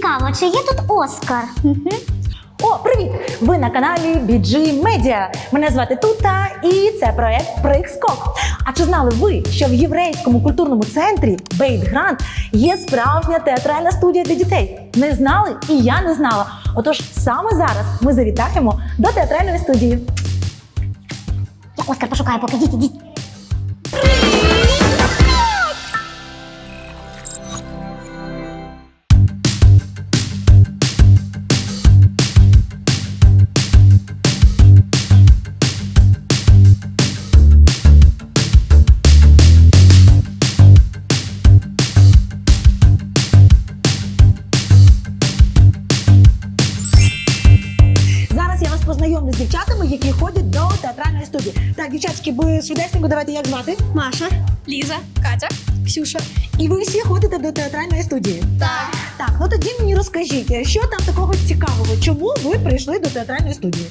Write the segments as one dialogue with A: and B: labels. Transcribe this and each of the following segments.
A: Цікаво, чи є тут Оскар?
B: О, привіт! Ви на каналі BG Media. Мене звати Тута, і це проект Прикскок. А чи знали ви, що в єврейському культурному центрі Бейт Грант є справжня театральна студія для дітей? Не знали? І я не знала. Отож, саме зараз ми завітаємо до театральної студії.
A: Я Оскар пошукаю, поки діть, ідіть.
B: Дівчатами, які ходять до театральної студії. Так, дівчатки, ви швидесенько давайте як звати?
C: Маша, Ліза, Катя, Ксюша.
B: І ви всі ходите до театральної студії.
C: Так.
B: Так, ну тоді мені розкажіть, що там такого цікавого? Чому ви прийшли до театральної студії?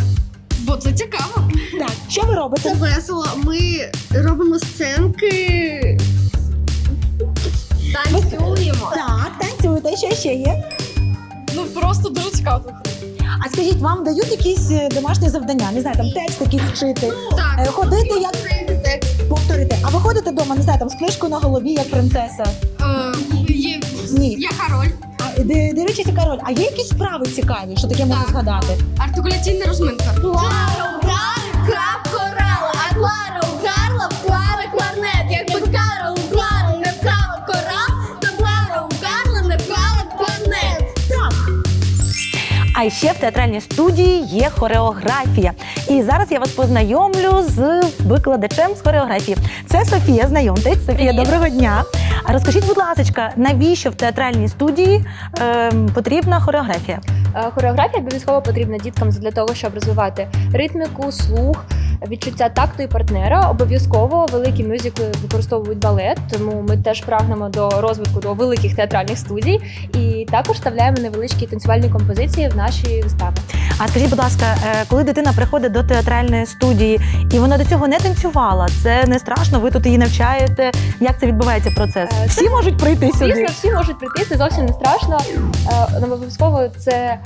C: Бо це цікаво.
B: Так, що ви робите?
C: Це весело. Ми робимо сценки. Танцюємо.
B: Так, танцюєте, що ще є?
C: Ну просто дуже цікаво.
B: А скажіть, вам дають якісь е, домашні завдання? Не знаю, там текст якийсь вчити,
C: Так.
B: Е, ходити як
C: Текст.
B: повторити. А ви ходите вдома, не знаю, там з книжкою на голові, як принцеса.
C: Е, є,
B: Ні.
C: Я король.
B: А ди- дивлячись, яка роль. А є якісь справи цікаві, що таке можна згадати?
C: Артикуляційна розминка.
D: Вау! угар, А
B: ще в театральній студії є хореографія. І зараз я вас познайомлю з викладачем з хореографії. Це Софія. Знайомтесь. Софія, доброго дня. А розкажіть, будь ласка, навіщо в театральній студії е, потрібна хореографія?
E: Е, Хореографія обов'язково потрібна діткам для того, щоб розвивати ритміку, слух, відчуття такту і партнера. Обов'язково великі мюзикли використовують балет, тому ми теж прагнемо до розвитку до великих театральних студій і також вставляємо невеличкі танцювальні композиції в наші вистави.
B: А скажіть, будь ласка, е, коли дитина приходить до театральної студії і вона до цього не танцювала, це не страшно? Ви тут її навчаєте? Як це відбувається процес?
E: Е,
B: Всі можуть прийти сюди.
E: Звісно, всі можуть прийти, це зовсім не страшно. Е, Обов'язково це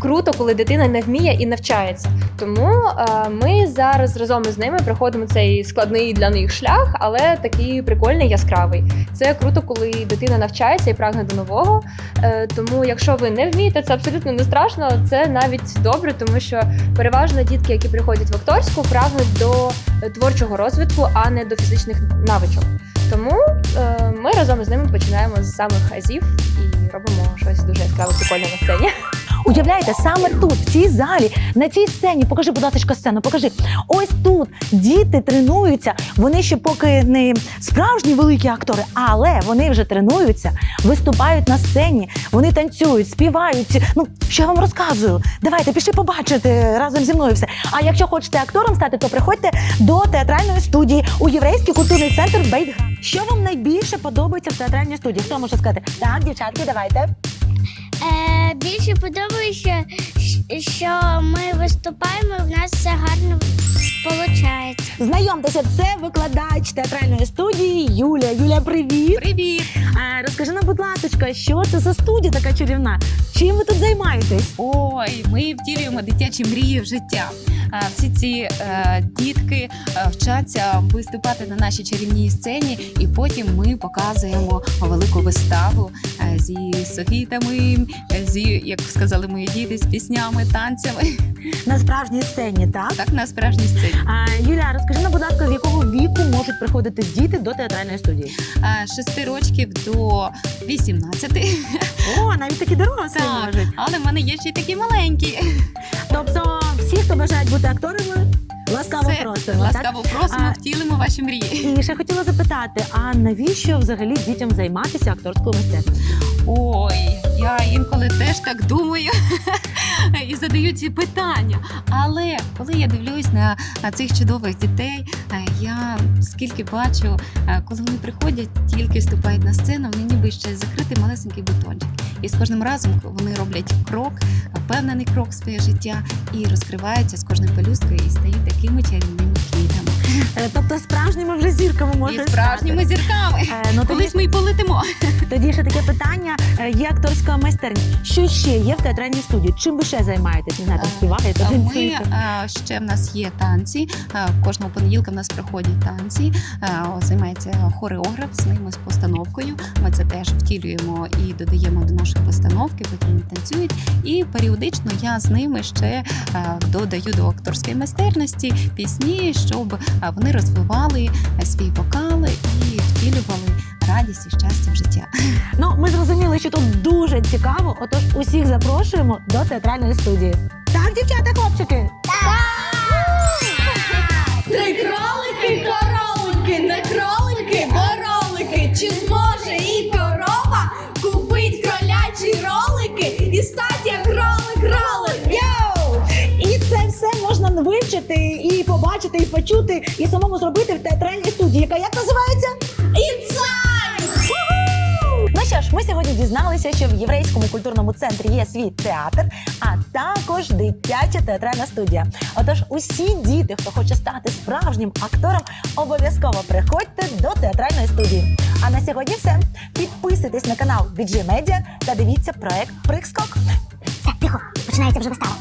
E: круто, коли дитина не вміє і навчається. Тому е, ми зараз разом із ними проходимо цей складний для них шлях, але такий прикольний, яскравий. Це круто, коли дитина навчається і прагне до нового. Е, Тому, якщо ви не вмієте, це абсолютно не страшно. Це навіть добре, тому що переважно дітки, які приходять в акторську, прагнуть до е, творчого розвитку, а не до фізичних навичок. Тому е, ми разом із ними починаємо з самих азів і робимо щось дуже яскраве прикольне на сцені.
B: Уявляєте, саме тут, в цій залі, на цій сцені, покажи, будь ласка, сцену, покажи. Ось тут діти тренуються. Вони ще поки не справжні великі актори, але вони вже тренуються, виступають на сцені, вони танцюють, співають. Ну, що я вам розказую? Давайте пішли побачити разом зі мною все. А якщо хочете актором стати, то приходьте до театральної студії у єврейський культурний центр Бейтград. Що вам найбільше подобається в театральній студії? Хто може сказати? Так, дівчатки, давайте.
F: Е, більше подобається, що ми виступаємо, в нас все гарно виходить.
B: Знайомтеся, це викладач театральної студії Юлія. Юлія, привіт!
G: Привіт!
B: А, розкажи нам, будь ласка, що це за студія така чарівна? Чим ви тут займаєтесь?
G: Ой, ми втілюємо дитячі мрії в життя. А, Всі ці е, дітки е, вчаться виступати на нашій чарівній сцені, і потім ми показуємо велику виставу е, зі софітами, е, зі, як сказали мої діти, з піснями, танцями.
B: На справжній сцені, так?
G: Так на справжній сцені.
B: А, Юля, розкажи нам, будь ласка, з якого віку можуть приходити діти до театральної студії?
G: Е, 6 років до 18.
B: О, навіть такі дорослі
G: Так.
B: можуть.
G: Але в мене є ще й такі маленькі.
B: Тобто, всі, хто бажають бути акторами, ласкаво
G: Все,
B: просимо.
G: ласкаво просимо,
B: А-
G: втілимо ваші мрії.
B: І ще хотіла запитати: а навіщо взагалі дітям займатися акторською мистецтвом?
G: Ой, я інколи теж так думаю і задаю ці питання. Але коли я дивлюсь на цих чудових дітей, е, я скільки бачу, е, коли вони приходять, тільки вступають на сцену, вони ніби ще закритий малесенький бутончик. І з кожним разом вони роблять крок, впевнений крок в своє життя і розкриваються з кожною пелюсткою і стають такими чарівними квітами.
B: Е, Тобто справжніми вже
G: І справжніми зірками.
B: Е, ну, тоді,
G: ми й полетимо.
B: тоді ще таке питання: е, є акторська майстерня. Що ще є в театральній студії? Чим ви ще займаєтесь? Не знаю, там
G: Е,
B: співаєте,
G: Ми
B: танцюєте?
G: е, ще в нас є танці. Е, Кожного понеділка в нас проходять танці. Е, о, Займається хореограф з ними з постановкою. Ми це теж втілюємо і додаємо до нашої постановки, поки вони танцюють. І періодично я з ними ще е, додаю до акторської майстерності пісні, щоб е, вони розвивали е, свій вокал і втілювали радість і щастя в життя.
B: Ну, ми зрозуміли, що тут дуже цікаво. Отож, усіх запрошуємо до театральної студії. Так, дівчата, хлопчики.
D: Три кролики, королики, не кролики, боролики. Чи зможе і
B: сьогодні дізналися, що в єврейському культурному центрі є свій театр, а також дитяча театральна студія. Отож, усі діти, хто хоче стати справжнім актором, обов'язково приходьте до театральної студії. А на сьогодні все. Підписуйтесь на канал BG Media та дивіться проект Прикскок.
A: Все, тихо, починається вже вистава.